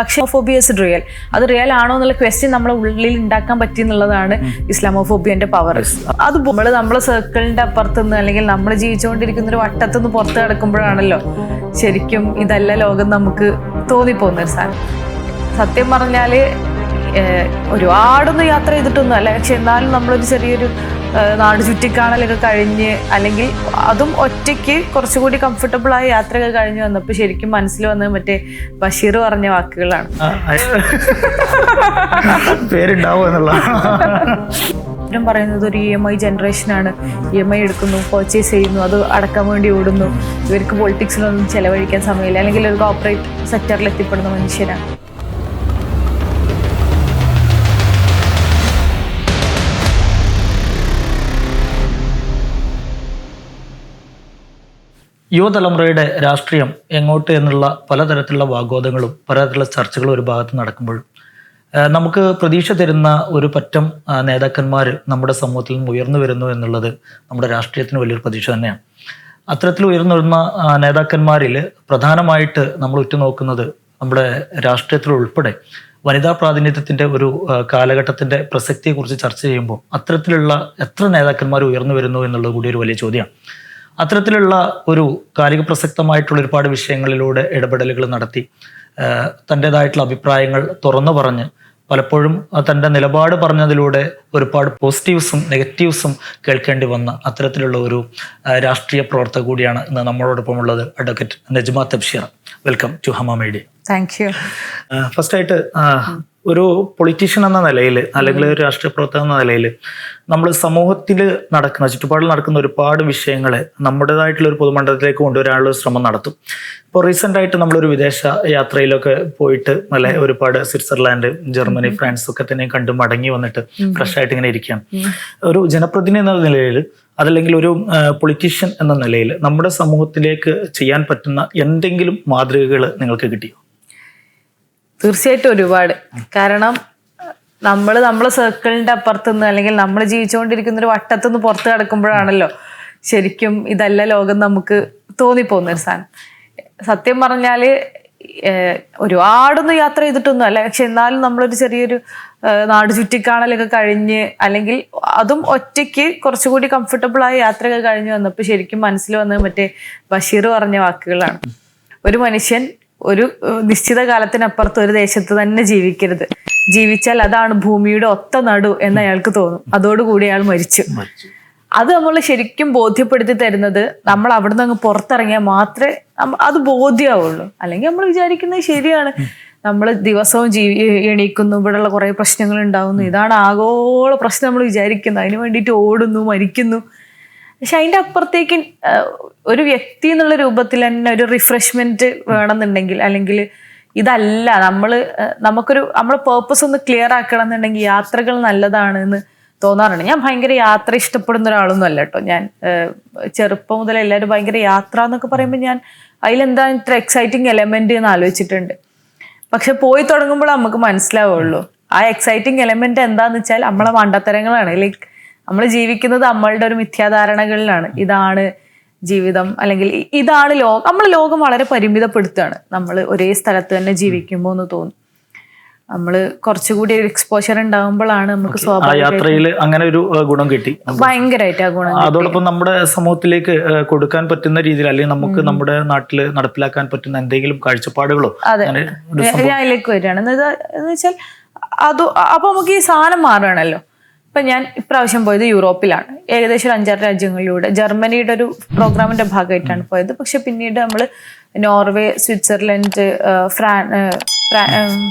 പക്ഷേ phobias real അത് real ആണോ എന്നുള്ള ക്വസ്റ്റ്യൻ നമ്മളെ ഉള്ളിൽ ഉണ്ടാക്കാൻ പറ്റി എന്നുള്ളതാണ് ഇസ്ലാമോഫോബിയന്റെ പവർ അത് നമ്മൾ നമ്മളെ സർക്കിളിന്റെ അപ്പുറത്തുനിന്ന് അല്ലെങ്കിൽ നമ്മൾ ജീവിച്ചുകൊണ്ടിരിക്കുന്ന ഒരു വട്ടത്തുനിന്ന് പുറത്ത് കിടക്കുമ്പോഴാണല്ലോ ശരിക്കും ഇതല്ല ലോകം നമുക്ക് തോന്നിപ്പോകുന്ന ഒരു സാധനം. സത്യം പറഞ്ഞാൽ ഒരുപാടൊന്നും യാത്ര ചെയ്തിട്ടൊന്നും അല്ല പക്ഷെ എന്നാലും നമ്മളൊരു ചെറിയൊരു നാട് ചുറ്റിക്കാണലൊക്കെ കഴിഞ്ഞ് അല്ലെങ്കിൽ അതും ഒറ്റയ്ക്ക് കുറച്ചുകൂടി കംഫർട്ടബിൾ ആയ യാത്രയൊക്കെ കഴിഞ്ഞ് വന്നപ്പോൾ ശരിക്കും മനസ്സിൽ വന്നത് മറ്റേ ബഷീർ പറഞ്ഞ വാക്കുകളാണ്. പേരുണ്ടാവും എന്നുള്ളതാണ് പറയുന്നത് ഒരു ഇ എം ഐ ജനറേഷനാണ് ഇ എം ഐ എടുക്കുന്നു പർച്ചേസ് ചെയ്യുന്നു അത് അടക്കാൻ വേണ്ടി ഓടുന്നു. ഇവർക്ക് പൊളിറ്റിക്സിലൊന്നും ചെലവഴിക്കാൻ സമയമില്ല. അല്ലെങ്കിൽ ഒരു കോപ്പറേറ്റ് സെക്ടറിൽ എത്തിപ്പെടുന്ന മനുഷ്യരാണ്. യുവതലമുറയുടെ രാഷ്ട്രീയം എങ്ങോട്ട് എന്നുള്ള പലതരത്തിലുള്ള വാഗ്വാദങ്ങളും പലതരത്തിലുള്ള ചർച്ചകളും ഒരു ഭാഗത്ത് നടക്കുമ്പോൾ നമുക്ക് പ്രതീക്ഷ തരുന്ന ഒരു പറ്റം നേതാക്കന്മാർ നമ്മുടെ സമൂഹത്തിൽ നിന്ന് ഉയർന്നു വരുന്നു എന്നുള്ളത് നമ്മുടെ രാഷ്ട്രീയത്തിന് വലിയൊരു പ്രതീക്ഷ തന്നെയാണ്. അത്തരത്തിൽ ഉയർന്നു വരുന്ന നേതാക്കന്മാരിൽ പ്രധാനമായിട്ട് നമ്മൾ ഉറ്റുനോക്കുന്നത് നമ്മുടെ രാഷ്ട്രീയത്തിലുൾപ്പെടെ വനിതാ പ്രാതിനിധ്യത്തിന്റെ ഒരു കാലഘട്ടത്തിന്റെ പ്രസക്തിയെക്കുറിച്ച് ചർച്ച ചെയ്യുമ്പോൾ അത്തരത്തിലുള്ള എത്ര നേതാക്കന്മാർ ഉയർന്നു വരുന്നു എന്നുള്ളത് കൂടി ഒരു വലിയ ചോദ്യമാണ്. അത്തരത്തിലുള്ള ഒരു കാലിക പ്രസക്തമായിട്ടുള്ള ഒരുപാട് വിഷയങ്ങളിലൂടെ ഇടപെടലുകൾ നടത്തി. തന്റെതായിട്ടുള്ള അഭിപ്രായങ്ങൾ തുറന്നു പറഞ്ഞ് പലപ്പോഴും തന്റെ നിലപാട് പറഞ്ഞതിലൂടെ ഒരുപാട് പോസിറ്റീവ്സും നെഗറ്റീവ്സും കേൾക്കേണ്ടി വന്ന അത്തരത്തിലുള്ള ഒരു രാഷ്ട്രീയ പ്രവർത്തക കൂടിയാണ് ഇന്ന് നമ്മളോടൊപ്പം ഉള്ളത് advocate Najma Tabsheer. Welcome to Hama media. Thank you first ആയിട്ട് ആ, ഒരു പൊളിറ്റീഷ്യൻ എന്ന നിലയിൽ അല്ലെങ്കിൽ ഒരു രാഷ്ട്രീയ പ്രവർത്തകൻ എന്ന നിലയിൽ നമ്മൾ സമൂഹത്തിൽ നടക്കുന്ന ചുറ്റുപാടിൽ നടക്കുന്ന ഒരുപാട് വിഷയങ്ങൾ നമ്മുടേതായിട്ടുള്ള ഒരു പൊതുമണ്ഡലത്തിലേക്ക് കൊണ്ടുവരാനുള്ള ശ്രമം നടത്തും. ഇപ്പോൾ റീസെന്റ് ആയിട്ട് നമ്മളൊരു വിദേശ യാത്രയിലൊക്കെ പോയിട്ട് നല്ല ഒരുപാട് സ്വിറ്റ്സർലാൻഡ് ജർമ്മനി ഫ്രാൻസ് ഒക്കെ തന്നെ കണ്ട് മടങ്ങി വന്നിട്ട് ഫ്രഷ് ആയിട്ട് ഇങ്ങനെ ഇരിക്കുകയാണ്. ഒരു ജനപ്രതിനിധി എന്ന നിലയിൽ അതല്ലെങ്കിൽ ഒരു പൊളിറ്റീഷ്യൻ എന്ന നിലയിൽ നമ്മുടെ സമൂഹത്തിലേക്ക് ചെയ്യാൻ പറ്റുന്ന എന്തെങ്കിലും മാതൃകകൾ നിങ്ങൾക്ക് കിട്ടിയോ? തീർച്ചയായിട്ടും ഒരുപാട്. കാരണം നമ്മൾ നമ്മളെ സർക്കിളിന്റെ അപ്പുറത്തുനിന്ന് അല്ലെങ്കിൽ നമ്മൾ ജീവിച്ചുകൊണ്ടിരിക്കുന്ന ഒരു വട്ടത്തുനിന്ന് പുറത്ത് കിടക്കുമ്പോഴാണല്ലോ ശരിക്കും ഇതല്ല ലോകം നമുക്ക് തോന്നിപ്പോകുന്ന ഒരു സാധനം സത്യം പറഞ്ഞാൽ ഏഹ്, ഒരുപാടൊന്നും യാത്ര ചെയ്തിട്ടൊന്നും അല്ല. പക്ഷെ എന്നാലും നമ്മളൊരു ചെറിയൊരു നാട് ചുറ്റിക്കാണലൊക്കെ കഴിഞ്ഞ് അല്ലെങ്കിൽ അതും ഒറ്റയ്ക്ക് കുറച്ചുകൂടി കംഫർട്ടബിൾ ആയ യാത്രയൊക്കെ കഴിഞ്ഞ് വന്നപ്പോൾ ശരിക്കും മനസ്സിൽ വന്നത് മറ്റേ ബഷീർ പറഞ്ഞ വാക്കുകളാണ്. ഒരു മനുഷ്യൻ ഒരു നിശ്ചിത കാലത്തിനപ്പുറത്ത് ഒരു ദേശത്ത് തന്നെ ജീവിക്കരുത്. ജീവിച്ചാൽ അതാണ് ഭൂമിയുടെ ഒത്ത നടു എന്ന് അയാൾക്ക് തോന്നും. അതോടുകൂടി അയാൾ മരിച്ചു. അത് നമ്മൾ ശരിക്കും ബോധ്യപ്പെടുത്തി തരുന്നത് നമ്മൾ അവിടെ നിന്ന് അങ്ങ് പുറത്തിറങ്ങിയാൽ മാത്രമേ അത് ബോധ്യമാവുള്ളൂ അല്ലെങ്കിൽ നമ്മൾ വിചാരിക്കുന്നത് ശരിയാണ്. നമ്മൾ ദിവസവും ജീവി എണീക്കുന്നു ഇവിടെയുള്ള കുറേ പ്രശ്നങ്ങൾ ഉണ്ടാവുന്നു. ഇതാണ് ആഗോള പ്രശ്നം നമ്മൾ വിചാരിക്കുന്നത് അതിന് വേണ്ടിയിട്ട് ഓടുന്നു മരിക്കുന്നു. പക്ഷെ അതിന്റെ അപ്പുറത്തേക്ക് ഒരു വ്യക്തി എന്നുള്ള രൂപത്തിൽ തന്നെ ഒരു റിഫ്രഷ്മെന്റ് വേണമെന്നുണ്ടെങ്കിൽ അല്ലെങ്കിൽ ഇതല്ല നമ്മൾ നമുക്കൊരു നമ്മളെ പേർപ്പസ് ഒന്ന് ക്ലിയർ ആക്കണം എന്നുണ്ടെങ്കിൽ യാത്രകൾ നല്ലതാണ് എന്ന് തോന്നാറുണ്ട്. ഞാൻ ഭയങ്കര യാത്ര ഇഷ്ടപ്പെടുന്ന ഒരാളൊന്നും അല്ല കേട്ടോ. ഞാൻ ചെറുപ്പം മുതൽ എല്ലാവരും ഭയങ്കര യാത്ര എന്നൊക്കെ പറയുമ്പോൾ ഞാൻ അതിലെന്താ ഇത്ര എക്സൈറ്റിംഗ് എലമെന്റ് എന്ന് ആലോചിച്ചിട്ടുണ്ട്. പക്ഷെ പോയി തുടങ്ങുമ്പോൾ നമുക്ക് മനസ്സിലാവുള്ളൂ. ആ എക്സൈറ്റിംഗ് എലമെന്റ് എന്താന്ന് വെച്ചാൽ നമ്മളെ മണ്ടത്തരങ്ങളാണ്. ലൈക്ക് നമ്മൾ ജീവിക്കുന്നത് നമ്മളുടെ ഒരു മിഥ്യാധാരണകളിലാണ്. ഇതാണ് ജീവിതം അല്ലെങ്കിൽ ഇതാണ് ലോകം നമ്മൾ ലോകം വളരെ പരിമിതപ്പെടുത്തുകയാണ്. നമ്മൾ ഒരേ സ്ഥലത്ത് തന്നെ ജീവിക്കുമ്പോൾ എന്ന് തോന്നും. നമ്മൾ കുറച്ചുകൂടി ഒരു എക്സ്പോഷർ ഉണ്ടാകുമ്പോഴാണ് നമുക്ക് സ്വാഭാവിക യാത്രയിൽ അങ്ങനെ ഒരു ഗുണം കിട്ടി. ഭയങ്കരമായിട്ട് ആ ഗുണം അതോടൊപ്പം നമ്മുടെ സമൂഹത്തിലേക്ക് കൊടുക്കാൻ പറ്റുന്ന രീതിയിൽ അല്ലെങ്കിൽ നമുക്ക് നമ്മുടെ നാട്ടിൽ നടപ്പിലാക്കാൻ പറ്റുന്ന എന്തെങ്കിലും കാഴ്ചപ്പാടുകളോ? അതെ. ഞാൻ അതിലേക്ക് വരികയാണ്. എന്ന് എന്ന് വെച്ചാൽ അത് അപ്പൊ നമുക്ക് ഈ സാധനം മാറുകയാണല്ലോ. ഇപ്പൊ ഞാൻ ഇപ്രാവശ്യം പോയത് യൂറോപ്പിലാണ്. ഏകദേശം ഒരു അഞ്ചാറ് രാജ്യങ്ങളിലൂടെ. ജർമ്മനിയുടെ ഒരു പ്രോഗ്രാമിന്റെ ഭാഗമായിട്ടാണ് പോയത്. പക്ഷെ പിന്നീട് നമ്മൾ നോർവേ സ്വിറ്റ്സർലൻഡ് ഫ്രാൻ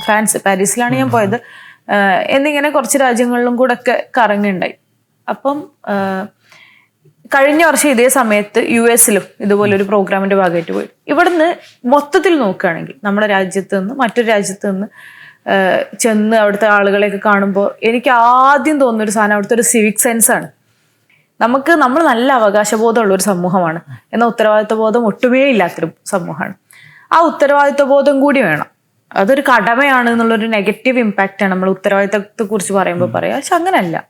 ഫ്രാൻസ് പാരീസിലാണ് ഞാൻ പോയത്. എന്നിങ്ങനെ കുറച്ച് രാജ്യങ്ങളിലും കൂടെ ഒക്കെ കറങ്ങുണ്ടായി. അപ്പം കഴിഞ്ഞ വർഷം ഇതേ സമയത്ത് യു എസിലും ഇതുപോലെ ഒരു പ്രോഗ്രാമിന്റെ ഭാഗമായിട്ട് പോയി. ഇവിടുന്ന് മൊത്തത്തിൽ നോക്കുകയാണെങ്കിൽ നമ്മുടെ രാജ്യത്ത് നിന്ന് മറ്റൊരു രാജ്യത്ത് നിന്ന് ചെന്ന് അവിടുത്തെ ആളുകളെയൊക്കെ കാണുമ്പോൾ എനിക്ക് ആദ്യം തോന്നുന്ന ഒരു സാധനം അവിടുത്തെ ഒരു സിവിക് സെൻസ് ആണ്. നമുക്ക് നമ്മൾ നല്ല അവകാശബോധമുള്ള ഒരു സമൂഹമാണ്. എന്നാൽ ഉത്തരവാദിത്വ ബോധം ഒട്ടുമേ ഇല്ലാത്തൊരു സമൂഹമാണ്. ആ ഉത്തരവാദിത്വ ബോധം കൂടി വേണം. അതൊരു കടമയാണ് എന്നുള്ളൊരു നെഗറ്റീവ് ഇമ്പാക്റ്റ് ആണ് നമ്മൾ ഉത്തരവാദിത്തത്തെ കുറിച്ച് പറയുമ്പോൾ പറയാം. പക്ഷെ അങ്ങനല്ല.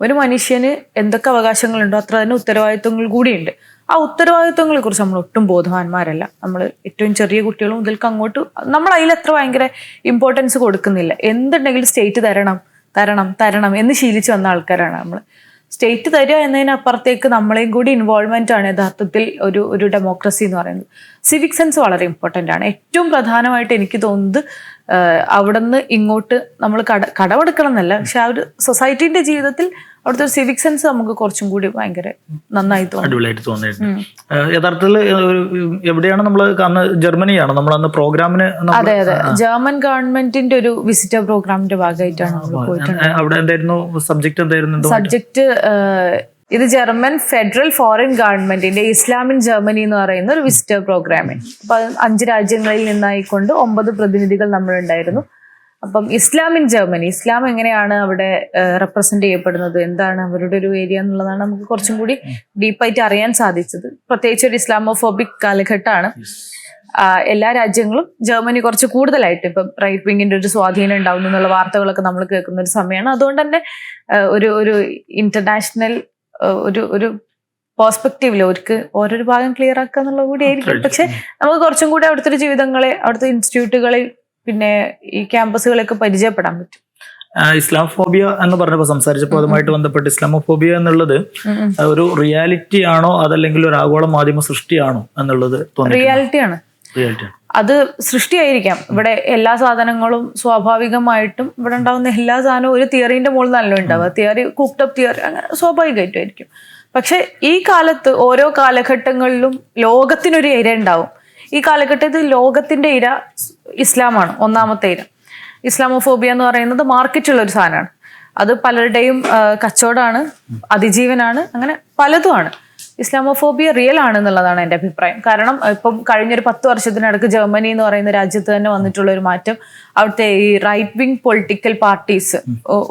ഒരു മനുഷ്യന് എന്തൊക്കെ അവകാശങ്ങളുണ്ടോ അത്ര തന്നെ ഉത്തരവാദിത്വങ്ങൾ കൂടിയുണ്ട്. ആ ഉത്തരവാദിത്വങ്ങളെ കുറിച്ച് നമ്മൾ ഒട്ടും ബോധവാന്മാരല്ല. നമ്മൾ ഏറ്റവും ചെറിയ കുട്ടികളും മുതൽക്ക് അങ്ങോട്ട് നമ്മൾ അതിൽ അത്ര ഭയങ്കര ഇമ്പോർട്ടൻസ് കൊടുക്കുന്നില്ല. എന്തുണ്ടെങ്കിലും സ്റ്റേറ്റ് തരണം തരണം തരണം എന്ന് ശീലിച്ചു വന്ന ആൾക്കാരാണ് നമ്മൾ. സ്റ്റേറ്റ് തരിക എന്നതിനപ്പുറത്തേക്ക് നമ്മളെയും കൂടി ഇൻവോൾവ്മെന്റ് ആണ് യഥാർത്ഥത്തിൽ ഒരു ഒരു ഡെമോക്രസി എന്ന് പറയുന്നത്. സിവിക് സെൻസ് വളരെ ഇമ്പോർട്ടന്റ് ആണ്. ഏറ്റവും പ്രധാനമായിട്ട് എനിക്ക് തോന്നുന്നത് അവിടെ നിന്ന് ഇങ്ങോട്ട് നമ്മൾ കട കടമെടുക്കണം എന്നല്ല പക്ഷെ ആ ഒരു സൊസൈറ്റിന്റെ ജീവിതത്തിൽ അവിടുത്തെ ഒരു സിവിക് സെൻസ് നമുക്ക് കുറച്ചും കൂടി ഭയങ്കര നന്നായി അടിപൊളിയായിട്ട് തോന്നിയിട്ടുണ്ട്. യഥാർത്ഥത്തിൽ എവിടെയാണ് നമ്മൾ അന്ന് ജർമ്മനിയാണ്? നമ്മൾ അന്ന് പ്രോഗ്രാമിന് അതെ അതെ. ജർമ്മൻ ഗവൺമെന്റിന്റെ ഒരു വിസിറ്റർ പ്രോഗ്രാമിന്റെ ഭാഗമായിട്ടാണ് അവിടെ എന്തായിരുന്നു? സബ്ജക്ട് എന്തായിരുന്നു? എന്തോ സബ്ജക്ട് ഇത് ജർമ്മൻ ഫെഡറൽ ഫോറിൻ ഗവൺമെന്റിന്റെ ഇസ്ലാമിൻ ജർമ്മനി എന്ന് പറയുന്ന ഒരു വിസിറ്റർ പ്രോഗ്രാമിന് അപ്പൊ അഞ്ച് രാജ്യങ്ങളിൽ നിന്നായിക്കൊണ്ട് ഒമ്പത് പ്രതിനിധികൾ നമ്മളുണ്ടായിരുന്നു. അപ്പം ഇസ്ലാം ഇൻ ജർമ്മനി ഇസ്ലാം എങ്ങനെയാണ് അവിടെ റെപ്രസെന്റ് ചെയ്യപ്പെടുന്നത്? എന്താണ് അവരുടെ ഒരു ഏരിയ എന്നുള്ളതാണ് നമുക്ക് കുറച്ചും കൂടി ഡീപ്പായിട്ട് അറിയാൻ സാധിച്ചത്. പ്രത്യേകിച്ച് ഒരു ഇസ്ലാമോഫോബിക് കാലഘട്ടമാണ്. എല്ലാ രാജ്യങ്ങളും ജർമ്മനി കുറച്ച് കൂടുതലായിട്ട് ഇപ്പം റൈറ്റ് വിങ്ങിന്റെ ഒരു സ്വാധീനം ഉണ്ടാവുന്നു എന്നുള്ള വാർത്തകളൊക്കെ നമ്മൾ കേൾക്കുന്ന ഒരു സമയമാണ്. അതുകൊണ്ട് തന്നെ ഒരു ഒരു ഇന്റർനാഷണൽ ഒരു ഒരു പേഴ്സ്പെക്റ്റീവിൽ അവർക്ക് ഓരോരു ഭാഗം ക്ലിയർ ആക്കുക എന്നുള്ളത് കൂടി ആയിരിക്കും. പക്ഷെ നമുക്ക് കുറച്ചും കൂടി അവിടുത്തെ ഒരു ജീവിതങ്ങളെ അവിടുത്തെ ഇൻസ്റ്റിറ്റ്യൂട്ടുകളെ പിന്നെ ഈ ക്യാമ്പസുകളൊക്കെ പരിചയപ്പെടാൻ പറ്റും. ഇസ്ലാം ഫോബിയ എന്ന് പറഞ്ഞപ്പോൾ സംസാരിച്ചപ്പോൾ അതുമായിട്ട് ബന്ധപ്പെട്ട് ഇസ്ലാമോഫോബിയ എന്നുള്ളത്. ഒരു റിയാലിറ്റി ആണോ അതല്ലെങ്കിൽ ഒരു ആഗോള മാധ്യമ സൃഷ്ടിയാണോ എന്നുള്ളത് റിയാലിറ്റിയാണ് റിയാലിറ്റിയാണ് റിയാലിറ്റി അത് സൃഷ്ടിയായിരിക്കാം. ഇവിടെ എല്ലാ സാധനങ്ങളും സ്വാഭാവികമായിട്ടും ഇവിടെ ഉണ്ടാകുന്ന എല്ലാ സാധനവും ഒരു തിയറിന്റെ മുകളിൽ നല്ല ഉണ്ടാവുക. തിയറി കുക്ടപ്പ് തിയറി അങ്ങനെ സ്വാഭാവികമായിട്ടുമായിരിക്കും. പക്ഷെ ഈ കാലത്ത് ഓരോ കാലഘട്ടങ്ങളിലും ലോകത്തിനൊരു ഇര ഉണ്ടാവും. ഈ കാലഘട്ടത്തിൽ ലോകത്തിന്റെ ഇര ഇസ്ലാമാണ് ഒന്നാമത്തെ ഇര. ഇസ്ലാമോഫോബിയ എന്ന് പറയുന്നത് മാർക്കറ്റുള്ള ഒരു സാധനമാണ്. അത് പലരുടെയും കച്ചവടമാണ് അതിജീവനാണ് അങ്ങനെ പലതുമാണ്. ഇസ്ലാമോഫോബിയ റിയൽ ആണെന്നുള്ളതാണ് എന്റെ അഭിപ്രായം. കാരണം ഇപ്പം കഴിഞ്ഞൊരു പത്ത് വർഷത്തിനടുക്ക് ജർമ്മനി എന്ന് പറയുന്ന രാജ്യത്ത് തന്നെ വന്നിട്ടുള്ള ഒരു മാറ്റം. അവിടുത്തെ ഈ റൈറ്റ് വിങ് പൊളിറ്റിക്കൽ പാർട്ടീസ്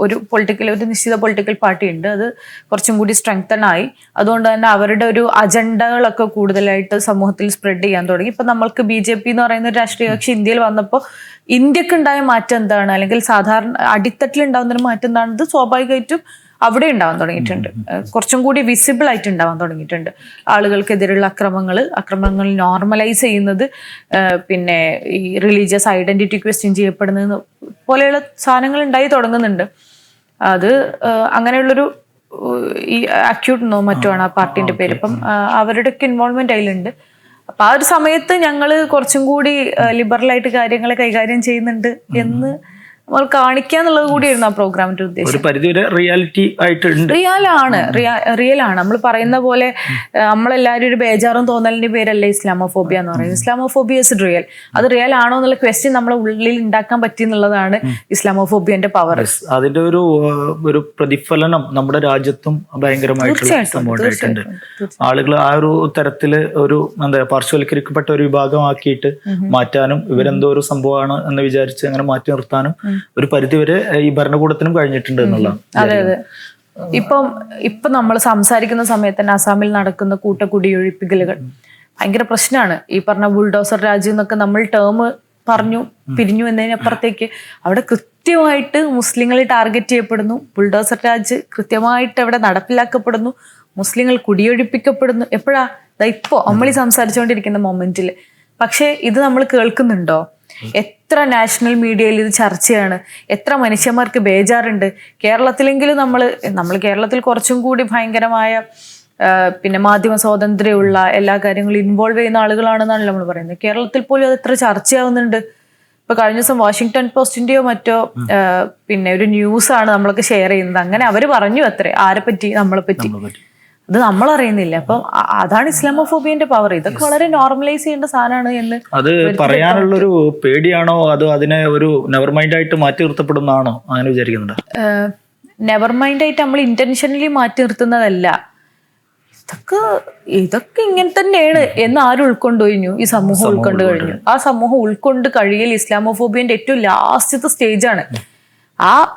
ഒരു പൊളിറ്റിക്കൽ ഒരു നിശ്ചിത പൊളിറ്റിക്കൽ പാർട്ടി ഉണ്ട്. അത് കുറച്ചും കൂടി സ്ട്രെങ്തൺ ആയി. അതുകൊണ്ട് തന്നെ അവരുടെ ഒരു അജണ്ടകളൊക്കെ കൂടുതലായിട്ട് സമൂഹത്തിൽ സ്പ്രെഡ് ചെയ്യാൻ തുടങ്ങി. ഇപ്പം നമ്മൾക്ക് ബി ജെ പി എന്ന് പറയുന്ന ഒരു രാഷ്ട്രീയ കക്ഷി ഇന്ത്യയിൽ വന്നപ്പോൾ ഇന്ത്യയ്ക്ക് ഉണ്ടായ മാറ്റം എന്താണ്? അല്ലെങ്കിൽ സാധാരണ അടിത്തട്ടിൽ ഉണ്ടാകുന്ന ഒരു മാറ്റം എന്താണെന്നത് സ്വാഭാവികമായിട്ടും അവിടെ ഉണ്ടാവാൻ തുടങ്ങിയിട്ടുണ്ട്. കുറച്ചും കൂടി വിസിബിൾ ആയിട്ട് ഉണ്ടാവാൻ തുടങ്ങിയിട്ടുണ്ട്. ആളുകൾക്കെതിരെയുള്ള അക്രമങ്ങൾ അക്രമങ്ങൾ നോർമലൈസ് ചെയ്യുന്നത് പിന്നെ ഈ റിലീജിയസ് ഐഡന്റിറ്റി ക്വസ്റ്റ്യൻ ചെയ്യപ്പെടുന്നത് പോലെയുള്ള സാധനങ്ങൾ ഉണ്ടായി തുടങ്ങുന്നുണ്ട്. അത് അങ്ങനെയുള്ളൊരു ഈ അക്യൂട്ട് എന്നോ മറ്റോ ആണ് ആ പാർട്ടിന്റെ പേര്. അപ്പം അവരുടെയൊക്കെ ഇൻവോൾവ്മെന്റ് അതിലുണ്ട്. അപ്പൊ ആ ഒരു സമയത്ത് ഞങ്ങൾ കുറച്ചും കൂടി ലിബറലായിട്ട് കാര്യങ്ങൾ കൈകാര്യം ചെയ്യുന്നുണ്ട് എന്ന് നമ്മൾ കാണിക്കുക എന്നുള്ളത് കൂടിയായിരുന്നു ആ പ്രോഗ്രാമിന്റെ ഉദ്ദേശം. ഒരു പരിധിവരെ റിയാലിറ്റി ആയിട്ടുണ്ട്. റിയൽ ആണ് റിയൽ ആണ്. നമ്മൾ പറയുന്ന പോലെ നമ്മളെല്ലാവരും ഒരു ബേജാറും തോന്നലിന്റെ പേരല്ല ഇസ്ലാമോഫോബിയ എന്ന് പറയുന്നത്. ഇസ്ലാമോഫോബിയ ഇസ് റിയൽ അത് റിയൽ ആണോ എന്നുള്ള ക്വസ്റ്റ്യൻ നമ്മളെ ഉള്ളിൽ ഉണ്ടാക്കാൻ പറ്റി എന്നുള്ളതാണ് ഇസ്ലാമോഫോബിയന്റെ പവർ അതിന്റെ ഒരു ഒരു പ്രതിഫലനം നമ്മുടെ രാജ്യത്തും ഭയങ്കരമായിട്ടുള്ള ആളുകൾ ആ ഒരു തരത്തിൽ ഒരു എന്താ പാർശ്വവൽക്കരിക്കപ്പെട്ട ഒരു വിഭാഗമാക്കിയിട്ട് മാറ്റാനും ഇവരെന്തോ ഒരു സംഭവമാണ് എന്ന് വിചാരിച്ച് അങ്ങനെ മാറ്റി നിർത്താനും ഒരു പരിധിവരെ ഈ ഭരണകൂടത്തിനും കഴിഞ്ഞിട്ടുണ്ട് എന്നുള്ള അതെ അതെ. ഇപ്പം ഇപ്പൊ നമ്മൾ സംസാരിക്കുന്ന സമയത്ത് തന്നെ അസാമിൽ നടക്കുന്ന കൂട്ട കുടിയൊഴിപ്പിക്കലുകൾ ഭയങ്കര പ്രശ്നമാണ് ഈ പറഞ്ഞ ബുൾഡോസർ രാജ്യം എന്നൊക്കെ നമ്മൾ ടേം പറഞ്ഞു പിരിഞ്ഞു എന്നതിനപ്പുറത്തേക്ക് അവിടെ കൃത്യമായിട്ട് മുസ്ലിങ്ങളെ ടാർഗറ്റ് ചെയ്യപ്പെടുന്നു. ബുൾഡോസർ രാജ് കൃത്യമായിട്ട് അവിടെ നടപ്പിലാക്കപ്പെടുന്നു. മുസ്ലിങ്ങൾ കുടിയൊഴിപ്പിക്കപ്പെടുന്നു. എപ്പോഴാ? ഇപ്പോ നമ്മൾ ഈ സംസാരിച്ചുകൊണ്ടിരിക്കുന്ന മൊമെന്റിൽ പക്ഷേ ഇത് നമ്മൾ കേൾക്കുന്നുണ്ടോ? എത്ര നാഷണൽ മീഡിയയിൽ ഇത് ചർച്ചയാണ്? എത്ര മനുഷ്യന്മാർക്ക് ബേജാറുണ്ട്? കേരളത്തിലെങ്കിലും നമ്മൾ നമ്മൾ കേരളത്തിൽ കുറച്ചും കൂടി ഭയങ്കരമായ പിന്നെ മാധ്യമ സ്വാതന്ത്ര്യമുള്ള എല്ലാ കാര്യങ്ങളും ഇൻവോൾവ് ചെയ്യുന്ന ആളുകളാണെന്നാണ് നമ്മൾ പറയുന്നത്. കേരളത്തിൽ പോലും അത് എത്ര ചർച്ചയാവുന്നുണ്ട്? ഇപ്പൊ കഴിഞ്ഞ ദിവസം വാഷിങ്ടൺ പോസ്റ്റിന്റെയോ മറ്റോ പിന്നെ ഒരു ന്യൂസ് ആണ് നമ്മളൊക്കെ ഷെയർ ചെയ്യുന്നത്. അങ്ങനെ അവർ പറഞ്ഞു അത്രേ. ആരെ പറ്റി നമ്മളെ പറ്റി അത് നമ്മൾ അറിയുന്നില്ല അപ്പൊ അതാണ് ഇസ്ലാമോഫോബിയന്റെ പവർ ഇതൊക്കെ വളരെ നോർമലൈസ് ചെയ്യേണ്ട സാധനമാണ് എന്ന് അത് പറയാനുള്ളൊരു പേടിയാണോ? അതോ അതിനെ ഒരു നെവർ മൈൻഡ് ആയിട്ട് മാറ്റി നിർത്തപ്പെടുന്നതാണോ? അങ്ങനെ വിചാരിക്കുന്നുണ്ട്. നെവർ മൈൻഡ് ആയിട്ട് നമ്മൾ ഇന്റൻഷനലി മാറ്റി നിർത്തുന്നതല്ല. ഇതൊക്കെ ഇതൊക്കെ ഇങ്ങനെ തന്നെയാണ്. എന്ന് ആര് ഉൾക്കൊണ്ടു കഴിഞ്ഞു? ഈ സമൂഹം ഉൾക്കൊണ്ട് കഴിഞ്ഞു. ആ സമൂഹം ഉൾക്കൊണ്ട് കഴിയൽ ഇസ്ലാമോഫോബിയന്റെ ഏറ്റവും ലാസ്റ്റത്തെ സ്റ്റേജ് ആണ്. ആ,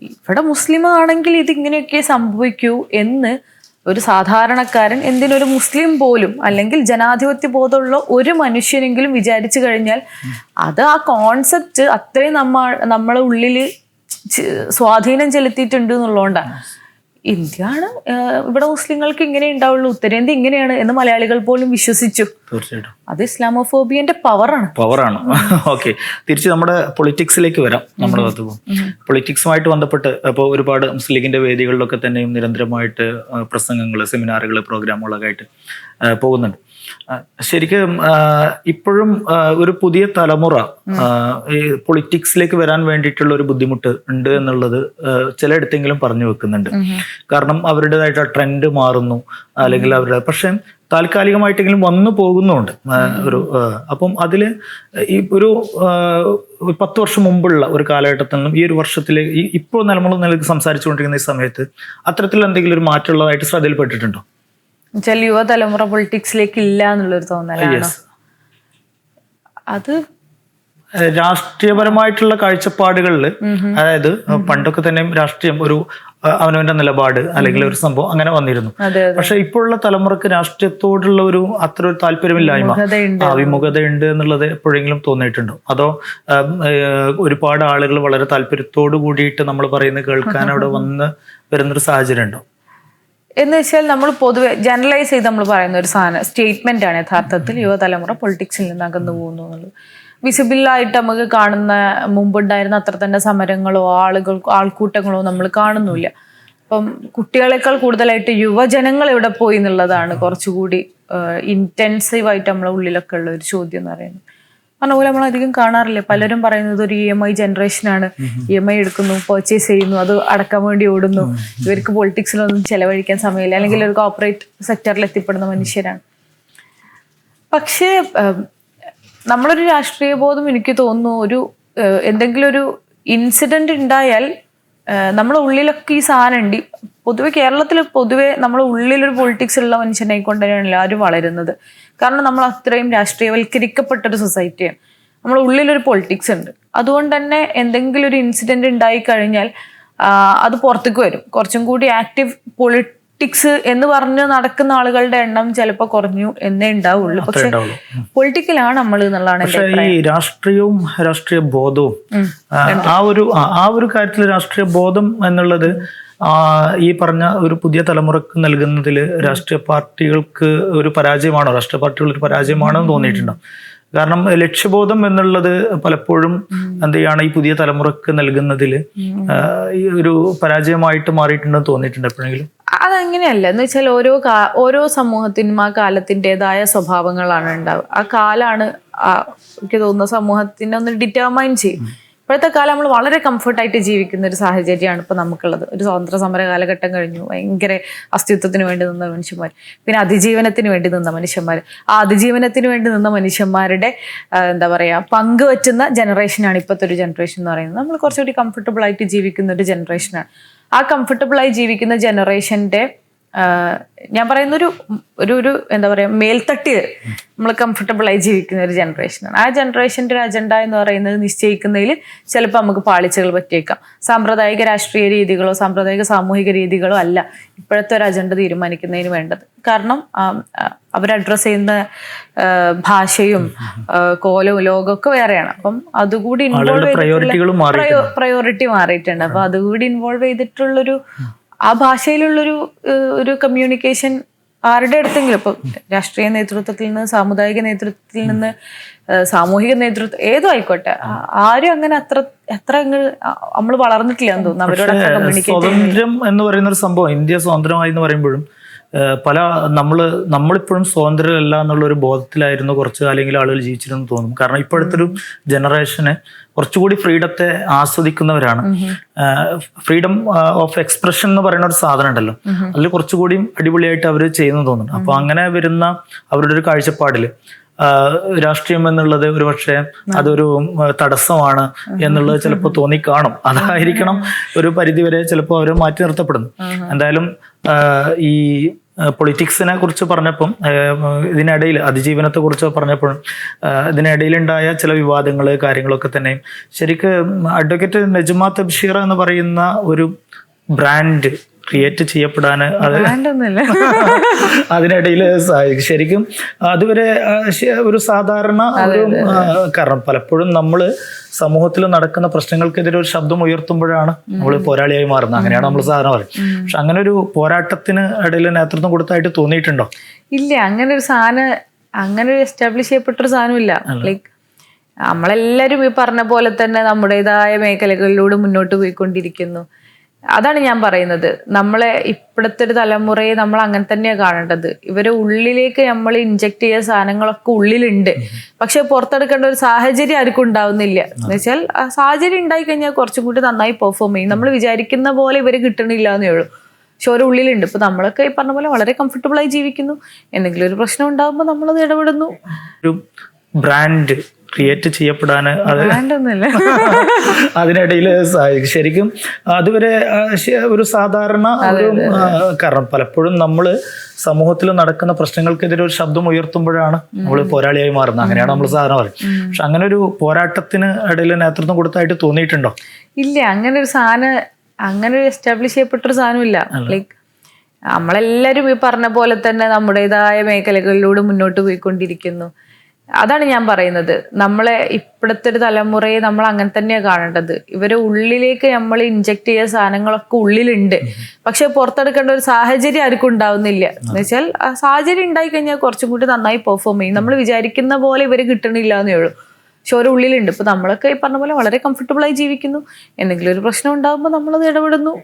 ഇവിടെ മുസ്ലിം ആണെങ്കിൽ ഇത് ഇങ്ങനെയൊക്കെ സംഭവിക്കൂ എന്ന് ഒരു സാധാരണക്കാരൻ എന്തിനൊരു മുസ്ലിം പോലും അല്ലെങ്കിൽ ജനാധിപത്യ ബോധമുള്ള ഒരു മനുഷ്യനെങ്കിലും വിചാരിച്ചു കഴിഞ്ഞാൽ അത് ആ കോൺസെപ്റ്റ് അത്രയും നമ്മ നമ്മളെ ഉള്ളിൽ സ്വാധീനം ചെലുത്തിയിട്ടുണ്ട് എന്നുള്ളതുകൊണ്ടാണ്. ഇന്ത്യയാണ് ഇവിടെ മുസ്ലിങ്ങൾക്ക് ഇങ്ങനെ ഉണ്ടാവുള്ളൂ ഉത്തരേന്ത്യ ഇങ്ങനെയാണ് എന്ന് മലയാളികൾ പോലും വിശ്വസിച്ചു. തീർച്ചയായിട്ടും. അത് ഇസ്ലാമോഫോബിയന്റെ പവറാണ്. പവറാണ്. ഓക്കെ. തിരിച്ച് നമ്മുടെ പൊളിറ്റിക്സിലേക്ക് വരാം. നമ്മുടെ ഭാഗത്ത് പൊളിറ്റിക്സുമായിട്ട് ബന്ധപ്പെട്ട് അപ്പോൾ ഒരുപാട് മുസ്ലിം ലീഗിന്റെ വേദികളിലൊക്കെ തന്നെയും നിരന്തരമായിട്ട് പ്രസംഗങ്ങൾ സെമിനാറുകൾ പ്രോഗ്രാമുകളൊക്കെ ആയിട്ട് പോകുന്നുണ്ട്. ശരിക്കും ഇപ്പോഴും ഒരു പുതിയ തലമുറ ഈ പൊളിറ്റിക്സിലേക്ക് വരാൻ വേണ്ടിയിട്ടുള്ള ഒരു ബുദ്ധിമുട്ട് ഉണ്ട് എന്നുള്ളത് ചിലയിടത്തെങ്കിലും പറഞ്ഞു വെക്കുന്നുണ്ട്. കാരണം അവരുടേതായിട്ട് ട്രെൻഡ് മാറുന്നു അല്ലെങ്കിൽ അവരുടെ പക്ഷെ താൽക്കാലികമായിട്ടെങ്കിലും വന്നു പോകുന്നുണ്ട് ഒരു അപ്പം അതിൽ ഈ ഒരു പത്ത് വർഷം മുമ്പുള്ള ഒരു കാലഘട്ടത്തിൽ നിന്നും ഈ ഒരു വർഷത്തിൽ ഈ ഇപ്പോൾ നിലമുള്ള നിലയ്ക്ക് സംസാരിച്ചുകൊണ്ടിരിക്കുന്ന ഈ സമയത്ത് അത്തരത്തിൽ എന്തെങ്കിലും ഒരു മാറ്റമുള്ളതായിട്ട് ശ്രദ്ധയിൽപ്പെട്ടിട്ടുണ്ടോ? യുവതലമുറ പൊളിറ്റിക്സിലേക്ക് ഇല്ല എന്നുള്ളൊരു തോന്നലാണോ. അത് രാഷ്ട്രീയപരമായിട്ടുള്ള കാഴ്ചപ്പാടുകളിൽ അതായത് പണ്ടൊക്കെ തന്നെ രാഷ്ട്രീയം ഒരു അവനവന്റെ നിലപാട് അല്ലെങ്കിൽ ഒരു സംഭവം അങ്ങനെ വന്നിരുന്നു. പക്ഷെ ഇപ്പോഴുള്ള തലമുറയ്ക്ക് രാഷ്ട്രീയത്തോടുള്ള ഒരു അത്ര ഒരു താല്പര്യമില്ലായ്മ വിമുഖതയുണ്ട്. ഉണ്ട് എന്നുള്ളത് എപ്പോഴെങ്കിലും തോന്നിയിട്ടുണ്ടോ. അതോ ഒരുപാട് ആളുകൾ വളരെ താല്പര്യത്തോടു കൂടിയിട്ട് നമ്മൾ പറയുന്നത് കേൾക്കാൻ അവിടെ വന്ന് വരുന്നൊരു സാഹചര്യം ഉണ്ടോ എന്ന് വെച്ചാൽ നമ്മൾ പൊതുവെ ജനറലൈസ് ചെയ്ത് നമ്മൾ പറയുന്ന ഒരു സാധനം സ്റ്റേറ്റ്മെന്റ് ആണ് യഥാർത്ഥത്തിൽ യുവതലമുറ പൊളിറ്റിക്സിൽ നിന്ന് അകന്നു പോകുന്നു എന്നുള്ളത്. വിസിബിൾ ആയിട്ട് നമുക്ക് കാണുന്ന മുമ്പുണ്ടായിരുന്ന അത്ര തന്നെ സമരങ്ങളോ ആളുകൾ ആൾക്കൂട്ടങ്ങളോ നമ്മൾ കാണുന്നില്ല. അപ്പം കുട്ടികളെക്കാൾ കൂടുതലായിട്ട് യുവജനങ്ങൾ എവിടെ പോയി എന്നുള്ളതാണ് കുറച്ചുകൂടി ഇന്റൻസീവായിട്ട് നമ്മളെ ഉള്ളിലൊക്കെ ഉള്ള ഒരു ചോദ്യം എന്ന് പറയുന്നത്. പറഞ്ഞ പോലെ നമ്മൾ അധികം കാണാറില്ല? പലരും പറയുന്നത് ഒരു ഇ എം ഐ ജനറേഷനാണ് ഇ എം ഐ എടുക്കുന്നു പർച്ചേസ് ചെയ്യുന്നു അത് അടക്കാൻ വേണ്ടി ഓടുന്നു. ഇവർക്ക് പൊളിറ്റിക്സിലൊന്നും ചെലവഴിക്കാൻ സമയമില്ല. അല്ലെങ്കിൽ ഒരു കോർപ്പറേറ്റ് സെക്ടറിൽ എത്തിപ്പെടുന്ന മനുഷ്യരാണ്. പക്ഷേ നമ്മളൊരു രാഷ്ട്രീയ ബോധം എനിക്ക് തോന്നുന്നു ഒരു എന്തെങ്കിലും ഒരു ഇൻസിഡന്റ് ഉണ്ടായാൽ നമ്മുടെ ഉള്ളിലൊക്കെ ഈ സാധനം ഉണ്ട്. പൊതുവെ കേരളത്തിൽ പൊതുവെ നമ്മുടെ ഉള്ളിലൊരു പൊളിറ്റിക്സ് ഉള്ള മനുഷ്യനെ കൊണ്ട് തന്നെയാണ് എല്ലാവരും വളരുന്നത്. കാരണം നമ്മൾ അത്രയും രാഷ്ട്രീയവൽക്കരിക്കപ്പെട്ട ഒരു സൊസൈറ്റിയാണ് നമ്മുടെ ഉള്ളിലൊരു പൊളിറ്റിക്സ് ഉണ്ട്. അതുകൊണ്ട് തന്നെ എന്തെങ്കിലും ഒരു ഇൻസിഡന്റ് ഉണ്ടായി കഴിഞ്ഞാൽ അത് പുറത്തേക്ക് വരും. കുറച്ചും കൂടി ആക്റ്റീവ് പൊളിറ്റിക്സ് എന്ന് പറഞ്ഞ് നടക്കുന്ന ആളുകളുടെ എണ്ണം ചിലപ്പോൾ കുറഞ്ഞു എന്നേ ഉണ്ടാവുള്ളൂ. പക്ഷെ. പൊളിറ്റിക്കലാണ് നമ്മൾ എന്നുള്ളതാണ് പക്ഷെ ഈ രാഷ്ട്രീയവും രാഷ്ട്രീയ ബോധവും ആ, ഒരു ആ, ഒരു കാര്യത്തിൽ രാഷ്ട്രീയ ബോധം എന്നുള്ളത് ഈ പറഞ്ഞ ഒരു പുതിയ തലമുറയ്ക്ക് നൽകുന്നതിൽ രാഷ്ട്രീയ പാർട്ടികൾക്ക് ഒരു പരാജയമാണോ? രാഷ്ട്രീയ പാർട്ടികൾ ഒരു പരാജയമാണോ എന്ന് തോന്നിയിട്ടുണ്ടോ. കാരണം ലക്ഷ്യബോധം എന്നുള്ളത് പലപ്പോഴും എന്ത് ചെയ്യാണ്? ഈ പുതിയ തലമുറയ്ക്ക് നൽകുന്നതിൽ ഈ ഒരു പരാജയമായിട്ട് മാറിയിട്ടുണ്ടെന്ന് തോന്നിയിട്ടുണ്ട് എപ്പോഴെങ്കിലും. അതങ്ങനെയല്ല. എന്ന് വെച്ചാൽ ഓരോ കാ- ഓരോ സമൂഹത്തിനും ആ കാലത്തിന്റെതായ സ്വഭാവങ്ങളാണ് ഉണ്ടാവുക. ആ കാലാണ് എനിക്ക് തോന്നുന്ന സമൂഹത്തിനെ ഒന്ന് ഡിറ്റർമൈൻ ചെയ്യും. ഇപ്പോഴത്തെ കാലം നമ്മൾ വളരെ കംഫർട്ടായിട്ട് ജീവിക്കുന്ന ഒരു സാഹചര്യമാണ് ഇപ്പോൾ നമുക്കുള്ളത്. ഒരു സ്വാതന്ത്ര്യ സമര കാലഘട്ടം കഴിഞ്ഞു. ഭയങ്കര അസ്തിത്വത്തിന് വേണ്ടി നിന്ന മനുഷ്യന്മാർ. പിന്നെ അതിജീവനത്തിന് വേണ്ടി നിന്ന മനുഷ്യന്മാർ. ആ അതിജീവനത്തിന് വേണ്ടി നിന്ന മനുഷ്യന്മാരുടെ എന്താ എന്താ പറയാ പങ്കുവറ്റുന്ന ജനറേഷനാണ് ഇപ്പോഴത്തെ ഒരു ജനറേഷൻ എന്ന് പറയുന്നത്. നമ്മൾ കുറച്ചുകൂടി കംഫർട്ടബിൾ ആയിട്ട് ജീവിക്കുന്ന ഒരു ജനറേഷനാണ് ആ കംഫർട്ടബിളായി ജീവിക്കുന്ന ജനറേഷന്റെ ഞാൻ പറയുന്ന ഒരു ഒരു ഒരു എന്താ പറയുക മേൽത്തട്ടി നമ്മൾ കംഫർട്ടബിൾ ആയി ജീവിക്കുന്ന ഒരു ജനറേഷനാണ് ആ ജനറേഷന്റെ ഒരു അജണ്ട എന്ന് പറയുന്നത് നിശ്ചയിക്കുന്നതിൽ ചിലപ്പോൾ നമുക്ക് പാളിച്ചകൾ പറ്റിയേക്കാം. സാമ്പ്രദായിക രാഷ്ട്രീയ രീതികളോ സാമ്പ്രദായിക സാമൂഹിക രീതികളോ അല്ല ഇപ്പോഴത്തെ ഒരു അജണ്ട തീരുമാനിക്കുന്നതിന് വേണ്ടത്. കാരണം അവർ അഡ്രസ്സ് ചെയ്യുന്ന ഭാഷയും കോലവും ലോകമൊക്കെ വേറെയാണ്. അപ്പം അതുകൂടി ഇൻവോൾവ് ചെയ്തിട്ടുള്ള പ്രയോറിറ്റി മാറിയിട്ടുണ്ട്. അപ്പൊ അതുകൂടി ഇൻവോൾവ് ചെയ്തിട്ടുള്ളൊരു ആ ഭാഷയിലുള്ളൊരു ഒരു കമ്മ്യൂണിക്കേഷൻ ആരുടെ അടുത്തെങ്കിലും ഇപ്പം രാഷ്ട്രീയ നേതൃത്വത്തിൽ നിന്ന് സാമുദായിക നേതൃത്വത്തിൽ നിന്ന് സാമൂഹിക നേതൃത്വം ഏതും ആയിക്കോട്ടെ ആരും അങ്ങനെ അത്ര എത്ര അങ്ങ് നമ്മൾ വളർന്നിട്ടില്ല എന്ന് തോന്നുന്നു. അവരോട് സ്വാതന്ത്ര്യം എന്ന് പറയുന്ന ഒരു സംഭവം ഇന്ത്യ സ്വതന്ത്രമായി എന്ന് പറയുമ്പോഴും പല നമ്മൾ നമ്മളിപ്പോഴും സ്വതന്ത്രരല്ല എന്നുള്ള ഒരു ബോധത്തിലായിരുന്നു കുറച്ച് അല്ലെങ്കിൽ ആളുകൾ ജീവിച്ചിരുന്നു തോന്നും. കാരണം ഇപ്പോഴത്തെ ഒരു ജനറേഷന് കുറച്ചുകൂടി ഫ്രീഡത്തെ ആസ്വദിക്കുന്നവരാണ്. ഫ്രീഡം ഓഫ് എക്സ്പ്രഷൻ എന്ന് പറയുന്ന ഒരു സാധനം ഉണ്ടല്ലോ. അതിൽ കുറച്ചുകൂടി അടിപൊളിയായിട്ട് അവർ ചെയ്യുന്നു തോന്നുന്നു. അപ്പൊ അങ്ങനെ വരുന്ന അവരുടെ ഒരു കാഴ്ചപ്പാടിൽ രാഷ്ട്രീയം എന്നുള്ളത് ഒരു പക്ഷേ അതൊരു തടസ്സമാണ് എന്നുള്ളത് ചിലപ്പോൾ തോന്നിക്കാണും. അതായിരിക്കണം ഒരു പരിധിവരെ ചിലപ്പോൾ അവർ മാറ്റി നിർത്തപ്പെടുന്നു. എന്തായാലും ഈ പൊളിറ്റിക്സിനെ കുറിച്ച് പറഞ്ഞപ്പം ഇതിനിടയിൽ അതിജീവനത്തെ കുറിച്ച് പറഞ്ഞപ്പോഴും ഇതിനിടയിലുണ്ടായ ചില വിവാദങ്ങൾ കാര്യങ്ങളൊക്കെ തന്നെയും ശരിക്ക് അഡ്വക്കേറ്റ് നജ്മ തബ്ഷീറ എന്ന് പറയുന്ന ഒരു ബ്രാൻഡ് ക്രിയേറ്റ് ചെയ്യപ്പെടാൻ അത് അതിനിടയിൽ സഹായിക്കും ശരിക്കും അതുവരെ ഒരു സാധാരണ ഒരു കാരണം പലപ്പോഴും നമ്മൾ സമൂഹത്തിൽ നടക്കുന്ന പ്രശ്നങ്ങൾക്കെതിരെ ഒരു ശബ്ദം ഉയർത്തുമ്പോഴാണ് നമ്മൾ പോരാളിയായി മാറുന്നത്. അങ്ങനെയാണ് നമ്മൾ സാധാരണ പറയുന്നത് പക്ഷെ അങ്ങനെ ഒരു പോരാട്ടത്തിന് ഇടയിൽ നേതൃത്വം കൊടുത്തായിട്ട് തോന്നിയിട്ടുണ്ടോ? ഇല്ല അങ്ങനെ ഒരു സാധനം അങ്ങനെ ഒരു എസ്റ്റാബ്ലിഷ് ചെയ്യപ്പെട്ടൊരു സാധനമില്ല ലൈക്ക് നമ്മളെല്ലാവരും ഈ പറഞ്ഞ പോലെ തന്നെ നമ്മുടേതായ മേഖലകളിലൂടെ മുന്നോട്ട് പോയിക്കൊണ്ടിരിക്കുന്നു. അതാണ് ഞാൻ പറയുന്നത്. നമ്മളെ ഇപ്പോഴത്തെ ഒരു തലമുറയെ നമ്മൾ അങ്ങനെ തന്നെയാണ് കാണേണ്ടത്. ഇവരെ ഉള്ളിലേക്ക് നമ്മൾ ഇൻജക്ട് ചെയ്ത സാധനങ്ങളൊക്കെ ഉള്ളിലുണ്ട്. പക്ഷെ പുറത്തെടുക്കേണ്ട ഒരു സാഹചര്യം ആർക്കും ഉണ്ടാവുന്നില്ല. എന്ന് വെച്ചാൽ ആ സാഹചര്യം ഉണ്ടായി കഴിഞ്ഞാൽ കുറച്ചും കൂടി നന്നായി പെർഫോം ചെയ്യും. നമ്മൾ വിചാരിക്കുന്ന പോലെ ഇവർ കിട്ടണില്ല എന്നേ ഉള്ളൂ. പക്ഷെ ഓരോ ഉള്ളിലുണ്ട്. ഇപ്പൊ നമ്മളൊക്കെ ഈ പറഞ്ഞ പോലെ വളരെ കംഫർട്ടബിൾ ആയി ജീവിക്കുന്നു. എന്തെങ്കിലും ഒരു പ്രശ്നം ഉണ്ടാകുമ്പോൾ നമ്മളത് ഇടപെടുന്നു. ഒരു ബ്രാൻഡ് ക്രിയേറ്റ് ചെയ്യപ്പെടാൻ അത് അതിനിടയിൽ ശരിക്കും അതുവരെ ഒരു സാധാരണ ഒരു കാരണം പലപ്പോഴും നമ്മൾ സമൂഹത്തിൽ നടക്കുന്ന പ്രശ്നങ്ങൾക്കെതിരെ ഒരു ശബ്ദം ഉയർത്തുമ്പോഴാണ് നമ്മൾ പോരാളിയായി മാറുന്നത്. അങ്ങനെയാണ് നമ്മൾ സാധാരണ പറയുന്നത് പക്ഷെ അങ്ങനെ ഒരു പോരാട്ടത്തിന് ഇടയിൽ നേതൃത്വം കൊടുത്തായിട്ട് തോന്നിയിട്ടുണ്ടോ? ഇല്ല അങ്ങനെ ഒരു സാധനം അങ്ങനെ ഒരു എസ്റ്റാബ്ലിഷ് ചെയ്യപ്പെട്ടൊരു സാധനമില്ല. ലൈക്ക് നമ്മളെല്ലാവരും ഈ പറഞ്ഞ പോലെ തന്നെ നമ്മുടേതായ മേഖലകളിലൂടെ മുന്നോട്ട് പോയിക്കൊണ്ടിരിക്കുന്നു. അതാണ് ഞാൻ പറയുന്നത്. നമ്മളെ ഇപ്പോഴത്തെ ഒരു തലമുറയെ നമ്മൾ അങ്ങനെ തന്നെയാണ് കാണേണ്ടത്. ഇവരെ ഉള്ളിലേക്ക് നമ്മൾ ഇൻജക്ട് ചെയ്ത സാധനങ്ങളൊക്കെ ഉള്ളിലുണ്ട്. പക്ഷെ പുറത്തെടുക്കേണ്ട ഒരു സാഹചര്യം ആർക്കും ഉണ്ടാവുന്നില്ല. എന്ന് വെച്ചാൽ ആ സാഹചര്യം ഉണ്ടായി കഴിഞ്ഞാൽ കുറച്ചും കൂടി നന്നായി പെർഫോം ചെയ്യും. നമ്മൾ വിചാരിക്കുന്ന പോലെ ഇവർ കിട്ടണില്ല എന്നേ ഉള്ളൂ. പക്ഷെ ഓരോ ഉള്ളിലുണ്ട്. ഇപ്പൊ നമ്മളൊക്കെ ഈ പറഞ്ഞ പോലെ വളരെ കംഫർട്ടബിൾ ആയി ജീവിക്കുന്നു. എന്തെങ്കിലും ഒരു പ്രശ്നം ഉണ്ടാകുമ്പോൾ നമ്മളത് ഇടപെടുന്നു.